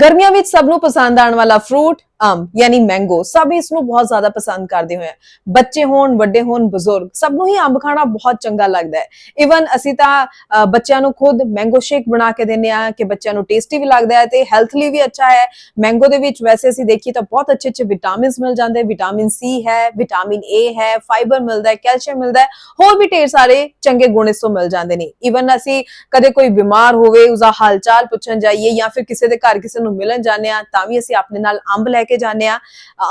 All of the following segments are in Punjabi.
ਗਰਮੀਆਂ ਵਿੱਚ ਸਭ ਨੂੰ ਪਸੰਦ ਆਉਣ ਵਾਲਾ ਫਰੂਟ ਅੰਬ ਯਾਨੀ ਮੈਂਗੋ ਸਭ ਇਸ ਨੂੰ ਬਹੁਤ ਜ਼ਿਆਦਾ ਪਸੰਦ ਕਰਦੇ ਹੋਏ ਆ। ਬੱਚੇ ਹੋਣ ਵੱਡੇ ਹੋਣ ਬਜ਼ੁਰਗ ਸਭ ਨੂੰ ਹੀ ਅੰਬ ਖਾਣਾ ਬਹੁਤ ਚੰਗਾ ਲੱਗਦਾ ਹੈ। ਇਵਨ ਅਸੀਂ ਤਾਂ ਅ, ਬੱਚਿਆਂ ਨੂੰ ਖੁਦ ਮੈਂਗੋ ਸ਼ੇਕ ਬਣਾ ਕੇ ਦਿੰਦੇ ਆ ਕਿ ਬੱਚਿਆਂ ਨੂੰ ਟੇਸਟੀ ਵੀ ਲੱਗਦਾ ਹੈ ਤੇ ਹੈਲਥ ਲਈ ਵੀ ਅੱਛਾ ਹੈ। ਮੈਂਗੋ ਦੇ ਵਿੱਚ ਵੈਸੇ ਅਸੀਂ ਦੇਖੀਏ ਤਾਂ ਬਹੁਤ ਅੱਛੇ ਅੱਛੇ ਵਿਟਾਮਿਨਸ ਮਿਲ ਜਾਂਦੇ ਵਿਟਾਮਿਨ ਸੀ ਹੈ ਵਿਟਾਮਿਨ ਏ ਹੈ ਫਾਈਬਰ ਮਿਲਦਾ ਹੈ ਕੈਲਸ਼ੀਅਮ ਮਿਲਦਾ ਹੈ ਹੋਰ ਵੀ ਢੇਰ ਸਾਰੇ ਚੰਗੇ ਗੁਣ ਇਸ ਤੋਂ ਮਿਲ ਜਾਂਦੇ ਨੇ। ਇਵਨ ਅਸੀਂ ਕਦੇ ਕੋਈ ਬਿਮਾਰ ਹੋਵੇ ਉਸਦਾ ਹਾਲਚਾਲ ਪੁੱਛਣ ਜਾਈਏ ਜਾਂ ਫਿਰ ਕਿਸੇ ਦੇ ਘਰ ਕਿਸੇ ਨੂੰ ਮਿਲਣ ਜਾਂਦੇ ਆ ਤਾਂ ਵੀ ਅਸੀਂ ਆਪਣੇ ਨਾਲ ਅੰਬ ਲੈ ਕੇ ਜਾਂਦੇ ਆ।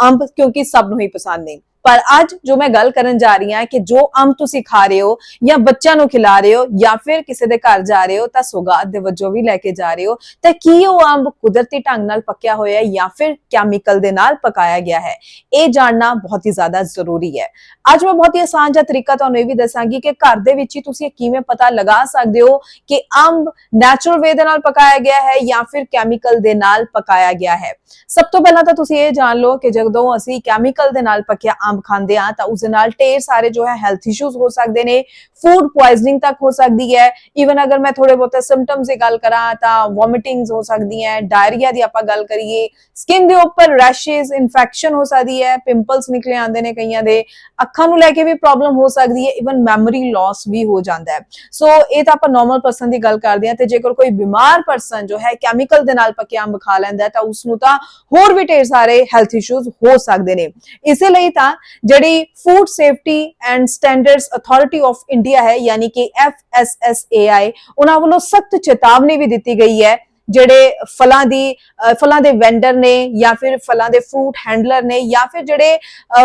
ਅੰਬ ਕਿਉਂਕਿ ਸਭ ਨੂੰ ਹੀ ਪਸੰਦ ਨੇ। ਪਰ ਅੱਜ ਜੋ ਮੈਂ ਗੱਲ ਕਰਨ ਜਾ ਰਹੀ ਹਾਂ ਕਿ ਜੋ ਅੰਬ ਤੁਸੀਂ ਖਾ ਰਹੇ ਹੋ ਜਾਂ ਬੱਚਿਆਂ ਨੂੰ ਖਿਲਾ ਰਹੇ ਹੋ ਜਾਂ ਫਿਰ ਕਿਸੇ ਦੇ ਘਰ ਜਾ ਰਹੇ ਹੋ ਤਾਂ ਸੁਗਾਤ ਦੇ ਵਜੋਂ ਵੀ ਲੈ ਕੇ ਜਾ ਰਹੇ ਹੋ, ਤਾਂ ਕੀ ਉਹ ਅੰਬ ਕੁਦਰਤੀ ਢੰਗ ਨਾਲ ਪੱਕਿਆ ਹੋਇਆ ਹੈ ਜਾਂ ਫਿਰ ਕੈਮੀਕਲ ਦੇ ਨਾਲ ਪਕਾਇਆ ਗਿਆ ਹੈ? ਇਹ ਜਾਣਨਾ ਬਹੁਤ ਹੀ ਜ਼ਿਆਦਾ ਜ਼ਰੂਰੀ ਹੈ। ਅੱਜ ਮੈਂ ਬਹੁਤ ਹੀ ਆਸਾਨ ਜਿਹਾ ਤਰੀਕਾ ਤੁਹਾਨੂੰ ਇਹ ਵੀ ਦੱਸਾਂਗੀ ਕਿ ਘਰ ਦੇ ਵਿੱਚ ਹੀ ਤੁਸੀਂ ਕਿਵੇਂ ਪਤਾ ਲਗਾ ਸਕਦੇ ਹੋ ਕਿ ਅੰਬ ਨੈਚੁਰਲ ਵੇ ਦੇ ਨਾਲ ਪਕਾਇਆ ਗਿਆ ਹੈ ਜਾਂ ਫਿਰ ਕੈਮੀਕਲ ਦੇ ਨਾਲ ਪਕਾਇਆ ਗਿਆ ਹੈ। ਸਭ ਤੋਂ ਪਹਿਲਾਂ ਤਾਂ ਤੁਸੀਂ ਇਹ ਜਾਣ ਲਓ ਕਿ ਜਦੋਂ ਅਸੀਂ ਕੈਮੀਕਲ ਦੇ ਨਾਲ ਪੱਕਿਆ ਅੰਬ ਖਾਂਦੇ ਆ ਤਾਂ ਉਸ ਦੇ ਨਾਲ ਢੇਰ ਸਾਰੇ ਜੋ ਹੈ ਹੈਲਥ ਇਸ਼ੂਜ਼ ਹੋ ਸਕਦੇ ਨੇ ਫੂਡ ਪੋਇਜ਼ਨਿੰਗ ਤੱਕ ਹੋ ਸਕਦੀ ਹੈ। ਇਵਨ ਅਗਰ ਮੈਂ ਥੋੜੇ ਬਹੁਤੇ ਸਿੰਪਟਮਸ ਦੀ ਗੱਲ ਕਰਾਂ ਤਾਂ ਵੋਮਿਟਿੰਗਸ ਹੋ ਸਕਦੀਆਂ ਡਾਇਰੀਆ ਦੀ ਆਪਾਂ ਗੱਲ ਕਰੀਏ ਸਕਿਨ ਦੇ ਉੱਪਰ ਰੈਸ਼ਸ ਇਨਫੈਕਸ਼ਨ ਹੋ ਸਕਦੀ ਹੈ ਪਿੰਪਲਸ ਨਿਕਲੇ ਆਉਂਦੇ ਨੇ ਕਈਆਂ ਦੇ, ਅੱਖਾਂ ਨੂੰ ਲੈ ਕੇ ਵੀ ਪ੍ਰੋਬਲਮ ਹੋ ਸਕਦੀ ਹੈ ਇਵਨ ਮੈਮਰੀ ਲਾਸ ਵੀ ਹੋ ਜਾਂਦਾ ਹੈ। ਸੋ ਇਹ ਤਾਂ ਆਪਾਂ ਨਾਰਮਲ ਪਰਸਨ ਦੀ ਗੱਲ ਕਰਦੇ ਹਾਂ ਤੇ ਜੇਕਰ ਕੋਈ ਬਿਮਾਰ ਪਰਸਨ ਜੋ ਹੈ ਕੈਮੀਕਲ ਦੇ ਨਾਲ ਪੱਕੇ ਅੰਬ ਖਾ ਲੈਂਦਾ ਤਾਂ ਉਸ ਨੂੰ ਤਾਂ ਹੋਰ ਵੀ ਢੇਰ ਸਾਰੇ ਹੈਲਥ ਇਸ਼ੂਜ਼ ਹੋ ਸਕਦੇ ਨੇ। ਇਸੇ ਲਈ ਤਾਂ ਜਿਹੜੀ food safety and standards authority of India ਹੈ, ਯਾਨੀ ਕਿ FSSAI ਉਹਨਾਂ ਵੱਲੋਂ ਸਖਤ ਚੇਤਾਵਨੀ ਵੀ ਦਿੱਤੀ ਗਈ ਹੈ, ਜਿਹੜੇ ਫਲਾਂ ਦੀ ਫਲਾਂ ਦੇ ਵੈਂਡਰ ਨੇ ਜਾਂ ਫਿਰ ਫਲਾਂ ਦੇ ਫਰੂਟ ਹੈਂਡਲਰ ਨੇ ਜਾਂ ਫਿਰ ਜਿਹੜੇ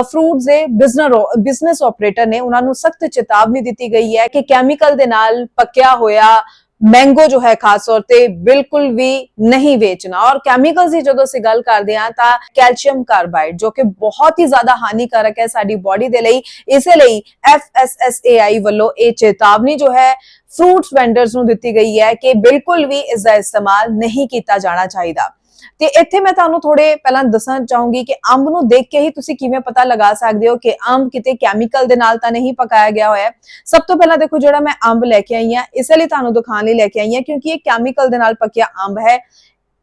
ਫਰੂਟਸ ਦੇ ਬਿਜ਼ਨਸ ਬਿਜ਼ਨਸ ਆਪਰੇਟਰ ਨੇ, ਉਹਨਾਂ ਨੂੰ ਸਖਤ ਚੇਤਾਵਨੀ ਦਿੱਤੀ ਗਈ ਹੈ ਕਿ ਕੈਮੀਕਲ ਦੇ ਨਾਲ ਪੱਕਿਆ ਹੋਇਆ ਮੈਂਗੋ ਜੋ ਹੈ ਖਾਸ ਤੌਰ ਤੇ ਬਿਲਕੁਲ ਵੀ ਨਹੀਂ ਵੇਚਣਾ। ਔਰ ਕੈਮੀਕਲਸ ਦੀ ਜਦੋਂ ਅਸੀਂ ਗੱਲ ਕਰਦੇ ਹਾਂ ਤਾਂ ਕੈਲਸ਼ੀਅਮ ਕਾਰਬਾਈਡ ਜੋ ਕਿ ਬਹੁਤ ਹੀ ਜ਼ਿਆਦਾ ਹਾਨੀਕਾਰਕ ਹੈ ਸਾਡੀ ਬਾਡੀ ਦੇ ਲਈ। ਇਸੇ ਲਈ FSSAI ਵੱਲੋਂ ਇਹ ਚੇਤਾਵਨੀ ਜੋ ਹੈ ਫਰੂਟਸ ਵੈਂਡਰਸ ਨੂੰ ਦਿੱਤੀ ਗਈ ਹੈ ਕਿ ਬਿਲਕੁਲ ਵੀ ਇਸ ਦਾ ਇਸਤੇਮਾਲ ਨਹੀਂ ਕੀਤਾ ਜਾਣਾ ਚਾਹੀਦਾ। ਤੇ ਇੱਥੇ ਮੈਂ ਤੁਹਾਨੂੰ ਥੋੜੇ ਪਹਿਲਾਂ ਦੱਸਣਾ ਚਾਹੂੰਗੀ ਕਿ ਅੰਬ ਨੂੰ ਦੇਖ ਕੇ ਹੀ ਤੁਸੀਂ ਕਿਵੇਂ ਪਤਾ ਲਗਾ ਸਕਦੇ ਹੋ ਕਿ ਅੰਬ ਕਿਤੇ ਕੈਮੀਕਲ ਦੇ ਨਾਲ ਤਾਂ ਨਹੀਂ ਪਕਾਇਆ ਗਿਆ ਹੋਇਆ ਸਭ ਤੋਂ ਪਹਿਲਾਂ ਦੇਖੋ ਜਿਹੜਾ ਮੈਂ ਅੰਬ ਲੈ ਕੇ ਆਈ ਹਾਂ, ਇਸੇ ਲਈ ਤੁਹਾਨੂੰ ਦਿਖਾਉਣ ਲਈ ਲੈ ਕੇ ਆਈ ਹਾਂ ਕਿਉਂਕਿ ਇਹ ਕੈਮੀਕਲ ਦੇ ਨਾਲ ਪੱਕਿਆ ਅੰਬ ਹੈ।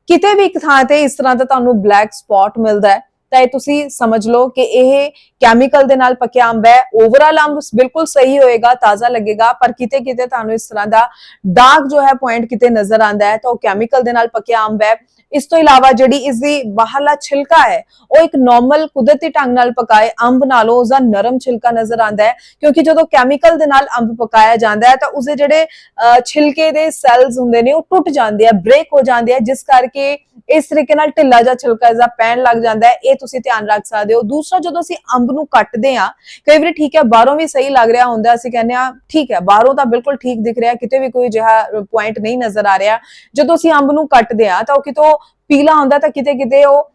ਕਿਤੇ ਵੀ ਇੱਕ ਥਾਂ ਤੇ ਇਸ ਤਰ੍ਹਾਂ ਦਾ ਤੁਹਾਨੂੰ ਬਲੈਕ ਸਪੌਟ ਮਿਲਦਾ ਹੈ। ਤਾਂ ਇਹ ਤੁਸੀਂ ਸਮਝ ਲਓ ਕਿ ਇਹ ਕੈਮੀਕਲ ਦੇ ਨਾਲ ਪੱਕਿਆ ਅੰਬ ਹੈ। ਓਵਰਆਲ ਅੰਬ ਬਿਲਕੁਲ ਸਹੀ ਹੋਏਗਾ ਤਾਜ਼ਾ ਲੱਗੇਗਾ ਪਰ ਕਿਤੇ ਕਿਤੇ ਤੁਹਾਨੂੰ ਇਸ ਤਰ੍ਹਾਂ ਦਾ ਡਾਰਕ ਜੋ ਹੈ ਪੁਆਇੰਟ ਕਿਤੇ ਨਜ਼ਰ ਆਂਦਾ ਹੈ ਤਾਂ ਉਹ ਕੈਮੀਕਲ ਦੇ ਨਾਲ ਪੱਕਿਆ ਅੰਬ ਹੈ। ਇਸ ਤੋਂ ਇਲਾਵਾ ਜਿਹੜੀ ਇਸ ਦੀ ਬਾਹਰਲਾ ਛਿਲਕਾ ਹੈ ਉਹ ਇੱਕ ਨਾਰਮਲ ਕੁਦਰਤੀ ਢੰਗ ਨਾਲ ਪਕਾਏ ਅੰਬ ਨਾਲੋਂ ਉਸਦਾ ਨਰਮ ਛਿਲਕਾ ਨਜ਼ਰ ਆਂਦਾ ਹੈ ਕਿਉਂਕਿ ਜਦੋਂ ਕੈਮੀਕਲ ਦੇ ਨਾਲ ਅੰਬ ਪਕਾਇਆ ਜਾਂਦਾ ਹੈ ਤਾਂ ਉਸਦੇ ਜਿਹੜੇ ਅਹ, ਛਿਲਕੇ ਦੇ ਸੈਲਸ ਹੁੰਦੇ ਨੇ ਉਹ ਟੁੱਟ ਜਾਂਦੇ ਆ ਬ੍ਰੇਕ ਹੋ ਜਾਂਦੇ ਆ ਜਿਸ ਕਰਕੇ ਇਸ ਤਰੀਕੇ ਨਾਲ ਢਿੱਲਾ ਜਿਹਾ ਛਿਲਕਾ ਇਸਦਾ ਪੈਣ ਲੱਗ ਜਾਂਦਾ ਹੈ, ਇਹ ਤੁਸੀਂ ਧਿਆਨ ਰੱਖ ਸਕਦੇ ਹੋ। ਦੂਸਰਾ, ਜਦੋਂ ਅਸੀਂ ਅੰਬ ਨੂੰ ਕੱਟਦੇ ਆ ਕਈ ਵਾਰੀ ਠੀਕ ਹੈ, ਬਾਹਰੋਂ ਵੀ ਸਹੀ ਲੱਗ ਰਿਹਾ ਹੁੰਦਾ, ਅਸੀਂ ਕਹਿੰਦੇ ਆ ਠੀਕ ਹੈ, ਬਾਹਰੋਂ ਤਾਂ ਬਿਲਕੁਲ ਠੀਕ ਦਿਖ ਰਿਹਾ, ਕਿਤੇ ਵੀ ਕੋਈ ਜਿਹਾ ਪੁਆਇੰਟ ਨਹੀਂ ਨਜ਼ਰ ਆ ਰਿਹਾ। ਜਦੋਂ ਅਸੀਂ ਅੰਬ ਨੂੰ ਕੱਟਦੇ ਆ ਤਾਂ ਉਹ ਕਿਤੋਂ ਪੀਲਾ ਹੁੰਦਾ, ਤਾਂ ਕਿਤੇ ਕਿਤੇ ਉਹ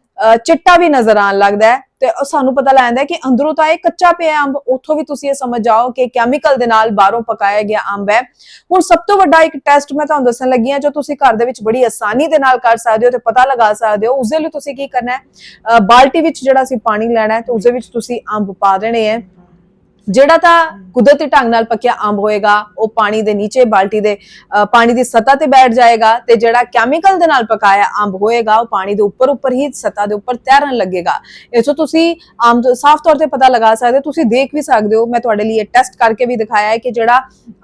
ਚਿੱਟਾ ਵੀ ਨਜ਼ਰ ਆਉਣ ਲੱਗਦਾ ਹੈ ਤੇ ਸਾਨੂੰ ਪਤਾ ਲੱਗਦਾ ਹੈ ਕਿ ਅੰਦਰੋਂ ਤਾਂ ਇਹ ਕੱਚਾ ਪਿਆ ਅੰਬ ਉੱਥੋਂ ਵੀ ਤੁਸੀਂ ਇਹ ਸਮਝ ਜਾਓ ਕਿ ਕੈਮੀਕਲ ਦੇ ਨਾਲ ਬਾਹਰੋਂ ਪਕਾਇਆ ਗਿਆ ਅੰਬ ਹੈ। ਹੁਣ ਸਭ ਤੋਂ ਵੱਡਾ ਇੱਕ ਟੈਸਟ ਮੈਂ ਤੁਹਾਨੂੰ ਦੱਸਣ ਲੱਗੀ ਹਾਂ ਜੋ ਤੁਸੀਂ ਘਰ ਦੇ ਵਿੱਚ ਬੜੀ ਆਸਾਨੀ ਦੇ ਨਾਲ ਕਰ ਸਕਦੇ ਹੋ ਤੇ ਪਤਾ ਲਗਾ ਸਕਦੇ ਹੋ। ਉਸ ਦੇ ਲਈ ਤੁਸੀਂ ਕੀ ਕਰਨਾ ਹੈ? ਅਹ, ਬਾਲਟੀ ਵਿੱਚ ਜਿਹੜਾ ਅਸੀਂ ਪਾਣੀ ਲੈਣਾ ਹੈ ਤੇ ਉਸ ਦੇ ਵਿੱਚ ਤੁਸੀਂ ਅੰਬ ਪਾ ਦੇਣੇ ਹੈ। ਜਿਹੜਾ ਤਾਂ ਕੁਦਰਤੀ ਢੰਗ ਨਾਲ ਪੱਕਿਆ ਅੰਬ ਹੋਏਗਾ, ਉਹ ਪਾਣੀ ਦੇ ਨੀਚੇ, ਬਾਲਟੀ ਦੇ ਪਾਣੀ ਦੀ ਸਤ੍ਹਾ ਤੇ ਬੈਠ ਜਾਏਗਾ ਤੇ ਜਿਹੜਾ ਕੈਮੀਕਲ ਦੇ ਨਾਲ ਪਕਾਇਆ ਅੰਬ ਹੋਏਗਾ, ਉਹ ਪਾਣੀ ਦੇ ਉੱਪਰ ਉੱਪਰ ਹੀ ਸਤ੍ਹਾ ਦੇ ਉੱਪਰ ਤੈਰਨ ਲੱਗੇਗਾ। ਇਸੋ ਤੁਸੀਂ ਆਮ ਸਾਫ਼ ਤੌਰ ਤੇ ਪਤਾ ਲਗਾ ਸਕਦੇ ਤੁਸੀਂ ਦੇਖ ਵੀ ਸਕਦੇ ਹੋ, ਮੈਂ ਤੁਹਾਡੇ ਲਈ ਇਹ ਟੈਸਟ ਕਰਕੇ ਵੀ ਦਿਖਾਇਆ ਹੈ ਕਿ ਜਿਹੜਾ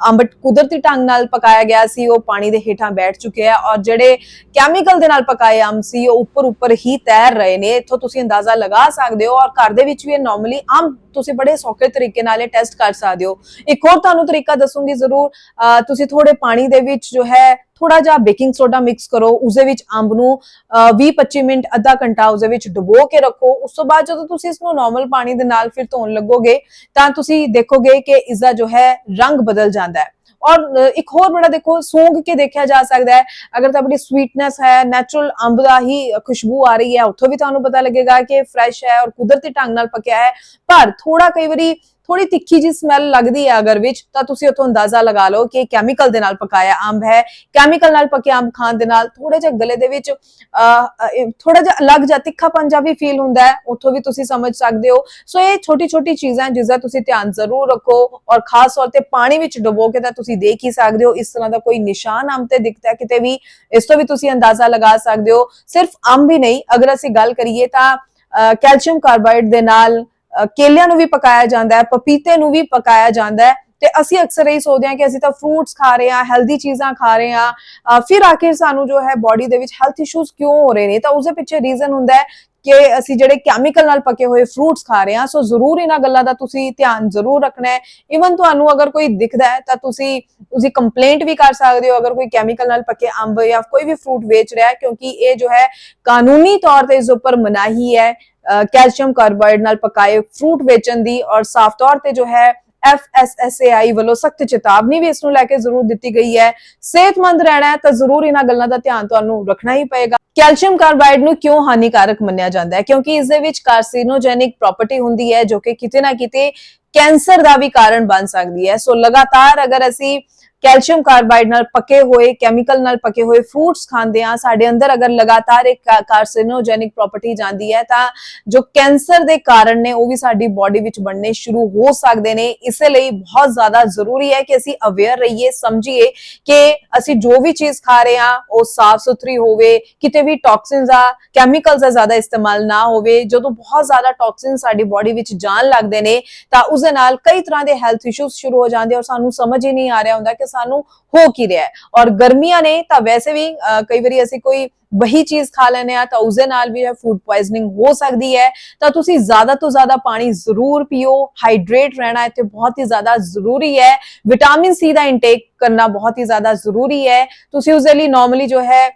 ਅੰਬ ਕੁਦਰਤੀ ਢੰਗ ਨਾਲ ਪਕਾਇਆ ਗਿਆ ਸੀ, ਉਹ ਪਾਣੀ ਦੇ ਹੇਠਾਂ ਬੈਠ ਚੁੱਕੇ ਆ ਔਰ ਜਿਹੜੇ ਕੈਮੀਕਲ ਦੇ ਨਾਲ ਪਕਾਏ ਅੰਬ ਸੀ, ਉਹ ਉੱਪਰ ਉੱਪਰ ਹੀ ਤੈਰ ਰਹੇ ਨੇ। ਇੱਥੋਂ ਤੁਸੀਂ ਅੰਦਾਜ਼ਾ ਲਗਾ ਸਕਦੇ ਹੋ ਔਰ ਘਰ ਦੇ ਵਿੱਚ ਵੀ ਇਹ ਨਾਰਮਲੀ ਆਮ ਤੁਸੀਂ ਬੜੇ ਸੌਖੇ ਤਰੀਕੇ ਨਾਲ ਇਹ ਟੈਸਟ ਕਰ ਸਕਦੇ ਹੋ। ਇੱਕ ਹੋਰ ਤੁਹਾਨੂੰ ਤਰੀਕਾ ਦੱਸੂਗੀ ਜ਼ਰੂਰ ਤੁਸੀਂ ਥੋੜੇ ਪਾਣੀ ਦੇ ਵਿੱਚ ਜੋ ਹੈ ਥੋੜਾ ਜਿਹਾ ਬੇਕਿੰਗ ਸੋਡਾ ਮਿਕਸ ਕਰੋ ਉਸ ਵਿੱਚ ਅੰਬ ਨੂੰ 20-25 ਮਿੰਟ, ਅੱਧਾ ਘੰਟਾ ਉਸ ਵਿੱਚ ਡੁਬੋ ਕੇ ਰੱਖੋ। ਉਸ ਤੋਂ ਬਾਅਦ ਜਦੋਂ ਤੁਸੀਂ ਇਸ ਨੂੰ ਨਾਰਮਲ ਪਾਣੀ ਦੇ ਨਾਲ ਫਿਰ ਧੋਣ ਲੱਗੋਗੇ, ਤਾਂ ਤੁਸੀਂ ਦੇਖੋਗੇ ਕਿ ਇਸ ਦਾ ਜੋ ਹੈ, ਰੰਗ ਬਦਲ ਜਾਂਦਾ ਹੈ। ਔਰ ਇੱਕ ਹੋਰ ਬੜਾ ਦੇਖੋ ਸੂੰਘ ਕੇ ਦੇਖਿਆ ਜਾ ਸਕਦਾ ਹੈ। ਅਗਰ ਤਾਂ ਬੜੀ ਸਵੀਟਨੈਸ ਹੈ ਨੈਚੁਰਲ ਅੰਬ ਦਾ ਹੀ ਖੁਸ਼ਬੂ ਆ ਰਹੀ ਹੈ, ਉੱਥੋਂ ਵੀ ਤੁਹਾਨੂੰ ਪਤਾ ਲੱਗੇਗਾ ਕਿ ਫਰੈਸ਼ ਹੈ ਔਰ ਕੁਦਰਤੀ ਢੰਗ ਨਾਲ ਪਕਿਆ ਹੈ। ਪਰ ਥੋੜਾ ਕਈ ਵਾਰੀ ਥੋੜੀ ਤਿੱਖੀ ਜੀ ਸਮੈਲ ਲੱਗਦੀ ਹੈ ਅਗਰ ਵਿੱਚ, ਤਾਂ ਤੁਸੀਂ ਉੱਥੋਂ ਅੰਦਾਜ਼ਾ ਲਗਾ ਲਓ ਕਿ ਕੈਮੀਕਲ ਦੇ ਨਾਲ ਪਕਾਇਆ ਅੰਬ ਹੈ। ਕੈਮੀਕਲ ਨਾਲ ਪੱਕੇ ਅੰਬ ਖਾਣ ਦੇ ਨਾਲ ਥੋੜੇ ਜਿਹਾ ਗਲੇ ਦੇ ਵਿੱਚ ਥੋੜਾ ਜਿਹਾ ਅਲੱਗ ਜਿਹਾ ਤਿੱਖਾਪਨ ਜਿਹਾ ਵੀ ਫੀਲ ਹੁੰਦਾ ਹੈ, ਉੱਥੋਂ ਵੀ ਤੁਸੀਂ ਸਮਝ ਸਕਦੇ ਹੋ। ਸੋ ਇਹ ਛੋਟੀ ਛੋਟੀ ਚੀਜ਼ਾਂ ਜਿਸ ਦਾ ਤੁਸੀਂ ਧਿਆਨ ਜ਼ਰੂਰ ਰੱਖੋ ਔਰ ਖਾਸ ਤੌਰ ਤੇ ਪਾਣੀ ਵਿੱਚ ਡੁਬੋ ਕੇ ਤਾਂ ਤੁਸੀਂ ਦੇਖ ਹੀ ਸਕਦੇ ਹੋ, ਇਸ ਤਰ੍ਹਾਂ ਦਾ ਕੋਈ ਨਿਸ਼ਾਨ ਅੰਬ ਤੇ ਦਿਖਦਾ ਹੈ ਕਿਤੇ ਵੀ, ਇਸ ਤੋਂ ਵੀ ਤੁਸੀਂ ਅੰਦਾਜ਼ਾ ਲਗਾ ਸਕਦੇ ਹੋ। ਸਿਰਫ ਅੰਬ ਹੀ ਨਹੀਂ, ਅਗਰ ਅਸੀਂ ਗੱਲ ਕਰੀਏ ਤਾਂ ਕੈਲਸ਼ੀਅਮ ਕਾਰਬਾਈਡ ਦੇ ਨਾਲ ਕੇਲਿਆਂ ਨੂੰ ਵੀ ਪਕਾਇਆ ਜਾਂਦਾ ਹੈ, ਪਪੀਤੇ ਨੂੰ ਵੀ ਪਕਾਇਆ ਜਾਂਦਾ ਹੈ ਤੇ ਅਸੀਂ ਅਕਸਰ ਇਹ ਸੋਚਦੇ ਹਾਂ ਕਿ ਅਸੀਂ ਤਾਂ ਫਰੂਟਸ ਖਾ ਰਹੇ ਹਾਂ ਹੈਲਦੀ ਚੀਜ਼ਾਂ ਖਾ ਰਹੇ ਹਾਂ ਫਿਰ ਆਖਿਰ ਸਾਨੂੰ ਜੋ ਹੈ ਬਾਡੀ ਦੇ ਵਿੱਚ ਹੈਲਥ ਇਸ਼ੂਜ਼ ਕਿਉਂ ਹੋ ਰਹੇ ਨੇ ਤਾਂ ਉਸ ਦੇ ਪਿੱਛੇ ਰੀਜ਼ਨ ਹੁੰਦਾ ਹੈ ਕਿ ਅਸੀਂ ਜਿਹੜੇ ਕੈਮੀਕਲ ਨਾਲ ਪਕੇ ਹੋਏ ਫਰੂਟਸ ਖਾ ਰਹੇ ਹਾਂ, ਸੋ ਜ਼ਰੂਰ ਇਹਨਾਂ ਗੱਲਾਂ ਦਾ ਤੁਸੀਂ ਧਿਆਨ ਜ਼ਰੂਰ ਰੱਖਣਾ ਹੈ। ਇਵਨ ਤੁਹਾਨੂੰ ਅਗਰ ਕੋਈ ਦਿਖਦਾ ਹੈ, ਤਾਂ ਤੁਸੀਂ ਤੁਸੀਂ ਕੰਪਲੇਂਟ ਵੀ ਕਰ ਸਕਦੇ ਹੋ ਅਗਰ ਕੋਈ ਕੈਮੀਕਲ ਨਾਲ ਪਕੇ ਅੰਬ ਜਾਂ ਕੋਈ ਵੀ ਫਰੂਟ ਵੇਚ ਰਿਹਾ ਹੈ, ਕਿਉਂਕਿ ਇਹ ਜੋ ਹੈ ਕਾਨੂੰਨੀ ਤੌਰ ਤੇ ਇਸ ਉੱਪਰ ਮਨਾਹੀ ਹੈ। ਕੈਲਸ਼ੀਅਮ ਕਾਰਬਾਈਡ ਨਾਲ ਪਕਾਏ ਫਰੂਟ ਵੇਚਣ ਦੀ ਔਰ ਸਾਫ਼ ਤੌਰ ਤੇ ਜੋ ਹੈ FSSAI ਵੱਲੋਂ ਸਖਤ ਚੇਤਾਵਨੀ ਵੀ ਇਸ ਨੂੰ ਲੈ ਕੇ ਜ਼ਰੂਰ ਦਿੱਤੀ ਗਈ ਹੈ। ਸਿਹਤਮੰਦ ਰਹਿਣਾ ਹੈ ਤਾਂ ਜ਼ਰੂਰ ਇਹਨਾਂ ਗੱਲਾਂ ਦਾ ਧਿਆਨ ਤੁਹਾਨੂੰ ਰੱਖਣਾ ਹੀ ਪਏਗਾ। ਕੈਲਸ਼ੀਅਮ ਕਾਰਬਾਈਡ ਨੂੰ ਕਿਉਂ ਹਾਨੀਕਾਰਕ ਮੰਨਿਆ ਜਾਂਦਾ ਹੈ? ਕਿਉਂਕਿ ਇਸ ਦੇ ਵਿੱਚ ਕਾਰਸੀਨੋਜੈਨਿਕ ਪ੍ਰਾਪਰਟੀ ਹੁੰਦੀ ਹੈ ਜੋ ਕਿ ਕਿਤੇ ਨਾ ਕਿਤੇ ਕੈਂਸਰ ਦਾ ਵੀ ਕਾਰਨ ਬਣ ਸਕਦੀ ਹੈ। ਸੋ ਲਗਾਤਾਰ ਅਗਰ ਅਸੀਂ ਕੈਲਸ਼ੀਅਮ ਕਾਰਬਾਈਡ ਨਾਲ ਪਕੇ ਹੋਏ, ਕੈਮੀਕਲ ਨਾਲ ਪਕੇ ਹੋਏ ਫਰੂਟਸ ਖਾਂਦੇ ਆ ਸਾਡੇ ਅੰਦਰ ਅਗਰ ਲਗਾਤਾਰ ਇੱਕ ਕਾਰਸਿਨੋਜੈਨਿਕ ਪ੍ਰੋਪਰਟੀ ਜਾਂਦੀ ਹੈ, ਤਾਂ ਜੋ ਕੈਂਸਰ ਦੇ ਕਾਰਨ ਨੇ ਉਹ ਵੀ ਸਾਡੀ ਬਾਡੀ ਵਿੱਚ ਬਣਨੇ ਸ਼ੁਰੂ ਹੋ ਸਕਦੇ ਨੇ। ਇਸੇ ਲਈ ਬਹੁਤ ਜ਼ਿਆਦਾ ਜ਼ਰੂਰੀ ਹੈ ਕਿ ਅਸੀਂ ਅਵੇਅਰ ਰਹੀਏ, ਸਮਝੀਏ ਕਿ ਅਸੀਂ ਜੋ ਵੀ ਚੀਜ਼ ਖਾ ਰਹੇ ਹਾਂ, ਉਹ ਸਾਫ਼ ਸੁਥਰੀ ਹੋਵੇ, ਕਿਤੇ ਵੀ ਟੌਕਸਿਨਸ ਆ ਕੈਮੀਕਲਸ ਦਾ ਜ਼ਿਆਦਾ ਇਸਤੇਮਾਲ ਨਾ ਹੋਵੇ, ਜਦੋਂ ਬਹੁਤ ਜ਼ਿਆਦਾ ਟੌਕਸਿਨ ਸਾਡੀ ਬਾਡੀ ਵਿੱਚ ਜਾਣ ਲੱਗਦੇ ਨੇ, ਤਾਂ ਉਸ ਦੇ ਨਾਲ ਕਈ ਤਰ੍ਹਾਂ ਦੇ ਹੈਲਥ ਇਸ਼ੂਜ਼ ਸ਼ੁਰੂ ਹੋ ਜਾਂਦੇ ਔਰ ਸਾਨੂੰ ਸਮਝ ਹੀ ਨਹੀਂ ਆ ਰਿਹਾ ਹੁੰਦਾ ਕਿ ਸਾਨੂੰ ਹੋ ਕੀ ਰਿਹਾ ਹੈ। ਔਰ ਗਰਮੀਆਂ ਨੇ ਤਾਂ ਵੈਸੇ ਵੀ ਕਈ ਵਾਰੀ ਅਸੀਂ ਕੋਈ ਬਹੀ ਚੀਜ਼ ਖਾ ਲੈਨੇ ਆ ਤਾਂ ਉਸ ਦੇ ਨਾਲ ਵੀ ਫੂਡ ਪੋਇਜ਼ਨਿੰਗ ਹੋ ਸਕਦੀ ਹੈ। ਤਾਂ ਤੁਸੀਂ ਜ਼ਿਆਦਾ ਤੋਂ ਜ਼ਿਆਦਾ ਪਾਣੀ ਜ਼ਰੂਰ ਪੀਓ ਹਾਈਡਰੇਟ ਰਹਿਣਾ ਇੱਥੇ ਬਹੁਤ ਹੀ ਜ਼ਿਆਦਾ ਜ਼ਰੂਰੀ ਹੈ। ਵਿਟਾਮਿਨ ਸੀ ਦਾ ਇਨਟੇਕ ਕਰਨਾ ਬਹੁਤ ਹੀ ਜ਼ਿਆਦਾ ਜ਼ਰੂਰੀ ਹੈ। ਤੁਸੀਂ ਉਸ ਦੇ ਲਈ ਨਾਰਮਲੀ ਜੋ ਹੈ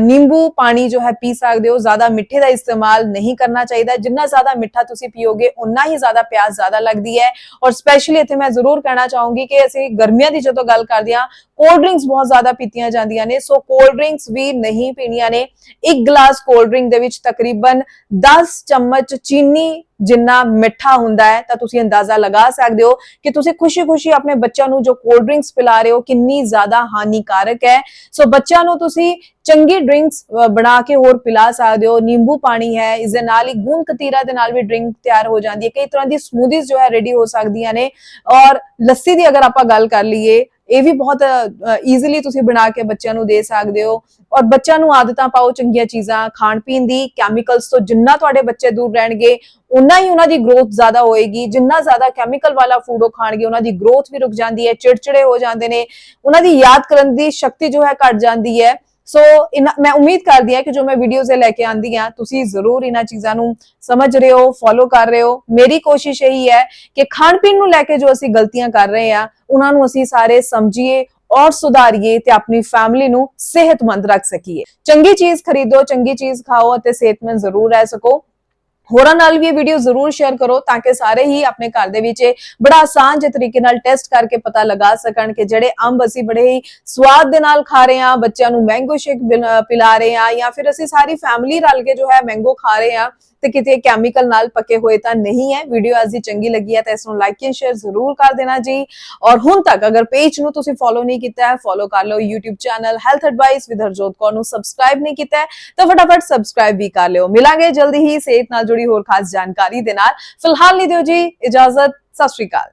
ਨਿੰਬੂ ਪਾਣੀ ਜੋ ਹੈ ਪੀ ਸਕਦੇ ਹੋ, ਜ਼ਿਆਦਾ ਮਿੱਠੇ ਦਾ ਇਸਤੇਮਾਲ ਨਹੀਂ ਕਰਨਾ ਚਾਹੀਦਾ। ਜਿੰਨਾ ਜ਼ਿਆਦਾ ਮਿੱਠਾ ਤੁਸੀਂ ਪੀਓਗੇ ਉਨਾ ਹੀ ਜ਼ਿਆਦਾ ਪਿਆਸ ਜ਼ਿਆਦਾ ਲੱਗਦੀ ਹੈ। ਔਰ ਸਪੈਸ਼ਲੀ ਇੱਥੇ ਮੈਂ ਜ਼ਰੂਰ ਕਹਿਣਾ ਚਾਹੂੰਗੀ ਕਿ ਅਸੀਂ ਗਰਮੀਆਂ ਦੀ ਜਦੋਂ ਗੱਲ ਕਰਦੇ ਹਾਂ ਕੋਲਡ ਡਰਿੰਕਸ ਬਹੁਤ ਜ਼ਿਆਦਾ ਪੀਤੀਆਂ ਜਾਂਦੀਆਂ ਨੇ। ਸੋ ਕੋਲਡ ਡਰਿੰਕਸ ਵੀ ਨਹੀਂ ਪੀਣੀਆਂ ਨੇ। ਇੱਕ ਗਲਾਸ ਕੋਲਡ ਡਰਿੰਕ ਦੇ ਵਿੱਚ ਤਕਰੀਬਨ 10 ਚਮਚ ਚੀਨੀ ਜਿੰਨਾ ਮਿੱਠਾ ਹੁੰਦਾ ਹੈ ਤਾਂ ਤੁਸੀਂ ਅੰਦਾਜ਼ਾ ਲਗਾ ਸਕਦੇ ਹੋ ਕਿ ਤੁਸੀਂ ਖੁਸ਼ੀ-ਖੁਸ਼ੀ ਆਪਣੇ ਬੱਚਿਆਂ ਨੂੰ ਜੋ ਕੋਲਡ ਡਰਿੰਕਸ ਪਿਲਾ ਰਹੇ ਹੋ ਕਿੰਨੀ ਜ਼ਿਆਦਾ ਹਾਨੀਕਾਰਕ ਹੈ ਸੋ ਬੱਚਿਆਂ ਨੂੰ ਤੁਸੀਂ ਚੰਗੀ ਡਰਿੰਕਸ ਬਣਾ ਕੇ ਹੋਰ ਪਿਲਾ ਸਕਦੇ ਹੋ ਨਿੰਬੂ ਪਾਣੀ ਹੈ ਇਸ ਦੇ ਨਾਲ ਹੀ ਗੂੰਦ ਕਤੀਰਾ ਦੇ ਨਾਲ ਵੀ ਡਰਿੰਕ ਤਿਆਰ ਹੋ ਜਾਂਦੀ ਹੈ ਕਈ ਤਰ੍ਹਾਂ ਦੀ ਸਮੂਦੀਜ਼ ਜੋ ਹੈ ਰੈਡੀ ਹੋ ਸਕਦੀਆਂ ਨੇ ਔਰ ਲੱਸੀ ਦੀ ਅਗਰ ਆਪਾਂ ਗੱਲ ਕਰ ਲਈਏ ਇਹ ਵੀ ਬਹੁਤ ਈਜ਼ੀਲੀ ਤੁਸੀਂ ਬਣਾ ਕੇ ਬੱਚਿਆਂ ਨੂੰ ਦੇ ਸਕਦੇ ਹੋ। ਔਰ ਬੱਚਿਆਂ ਨੂੰ ਆਦਤਾਂ ਪਾਓ, ਚੰਗੀਆਂ ਚੀਜ਼ਾਂ, ਖਾਣ ਪੀਣ ਦੀ ਕੈਮੀਕਲਸ ਤੋਂ ਜਿੰਨਾ ਤੁਹਾਡੇ ਬੱਚੇ ਦੂਰ ਰਹਿਣਗੇ ਉਨਾ ਹੀ ਉਹਨਾਂ ਦੀ ਗਰੋਥ ਜ਼ਿਆਦਾ ਹੋਏਗੀ। ਜਿੰਨਾ ਜ਼ਿਆਦਾ ਕੈਮੀਕਲ ਵਾਲਾ ਫੂਡ ਉਹ ਖਾਣਗੇ, ਉਹਨਾਂ ਦੀ ਗਰੋਥ ਵੀ ਰੁਕ ਜਾਂਦੀ ਹੈ, ਚਿੜਚਿੜੇ ਹੋ ਜਾਂਦੇ ਨੇ। ਉਹਨਾਂ ਦੀ ਯਾਦ ਕਰਨ ਦੀ ਸ਼ਕਤੀ ਜੋ ਹੈ ਘਟ ਜਾਂਦੀ ਹੈ। ਸੋ ਇਨ- ਮੈਂ ਉਮੀਦ ਕਰਦੀ ਹਾਂ ਕਿ ਜੋ ਮੈਂ ਵੀਡੀਓਜ਼ ਲੈ ਕੇ ਆਂਦੀ ਆ ਤੁਸੀਂ ਜ਼ਰੂਰ ਇਹਨਾਂ ਚੀਜ਼ਾਂ ਨੂੰ ਸਮਝ ਰਹੇ ਹੋ ਫੋਲੋ ਕਰ ਰਹੇ ਹੋ ਮੇਰੀ ਕੋਸ਼ਿਸ਼ ਇਹੀ ਹੈ ਕਿ ਖਾਣ ਪੀਣ ਨੂੰ ਲੈ ਕੇ ਜੋ ਅਸੀਂ ਗਲਤੀਆਂ ਕਰ ਰਹੇ ਆ ਉਹਨਾਂ ਨੂੰ ਅਸੀਂ ਸਾਰੇ ਸਮਝੀਏ ਔਰ ਸੁਧਾਰੀਏ ਤੇ ਆਪਣੀ ਫੈਮਿਲੀ ਨੂੰ ਸਿਹਤਮੰਦ ਰੱਖ ਸਕੀਏ ਚੰਗੀ ਚੀਜ਼ ਖਰੀਦੋ ਚੰਗੀ ਚੀਜ਼ ਖਾਓ ਅਤੇ ਸਿਹਤਮੰਦ ਜ਼ਰੂਰ ਰਹਿ ਸਕੋ ਹੋਰਾਂ ਨਾਲ ਵੀ ਇਹ ਵੀਡੀਓ ਜ਼ਰੂਰ ਸ਼ੇਅਰ ਕਰੋ ਤਾਂ ਕਿ ਸਾਰੇ ਹੀ ਆਪਣੇ ਘਰ ਦੇ ਵਿੱਚ ਬੜਾ ਆਸਾਨ ਜਿਹੇ ਤਰੀਕੇ ਨਾਲ ਟੈਸਟ ਕਰਕੇ ਪਤਾ ਲਗਾ ਸਕਣ ਕਿ ਜਿਹੜੇ ਅੰਬ ਅਸੀਂ ਬੜੇ ਹੀ ਸਵਾਦ ਦੇ ਨਾਲ ਖਾ ਰਹੇ ਹਾਂ, ਬੱਚਿਆਂ ਨੂੰ ਮੈਂਗੋ ਸ਼ੇਕ ਪਿਲਾ ਰਹੇ ਹਾਂ ਜਾਂ ਫਿਰ ਅਸੀਂ ਸਾਰੀ ਫੈਮਿਲੀ ਰਲ ਕੇ ਜੋ ਹੈ ਮੈਂਗੋ ਖਾ ਰਹੇ ਹਾਂ ਤੇ ਕਿਤੇ ਕੈਮੀਕਲ ਨਾਲ ਪਕੇ ਹੋਏ ਤਾਂ ਨਹੀਂ ਹੈ। ਵੀਡੀਓ ਅੱਜ ਦੀ ਚੰਗੀ ਲੱਗੀ ਹੈ ਤਾਂ ਇਸ ਨੂੰ ਲਾਈਕ ਐਂਡ ਸ਼ੇਅਰ ਜ਼ਰੂਰ ਕਰ ਦੇਣਾ ਜੀ। ਔਰ ਹੁਣ ਤੱਕ ਅਗਰ ਪੇਜ ਨੂੰ ਤੁਸੀਂ ਫੋਲੋ ਨਹੀਂ ਕੀਤਾ ਹੈ ਫੋਲੋ ਕਰ ਲਓ YouTube channel health advice with Harjot Kaur ਨੂੰ ਸਬਸਕ੍ਰਾਈਬ ਨਹੀਂ ਕੀਤਾ ਹੈ, ਤਾਂ ਫਟਾਫਟ ਸਬਸਕ੍ਰਾਈਬ ਵੀ ਕਰ ਲਿਓ। ਮਿਲਾਂਗੇ ਜਲਦੀ ਹੀ ਸਿਹਤ ਨਾਲ ਜੁੜੀ ਹੋਰ ਖਾਸ ਜਾਣਕਾਰੀ ਦੇ ਨਾਲ। ਫਿਲਹਾਲ ਲਈ ਦਿਓ ਜੀ, ਇਜਾਜ਼ਤ, ਸਤਿ ਸ਼੍ਰੀ ਅਕਾਲ।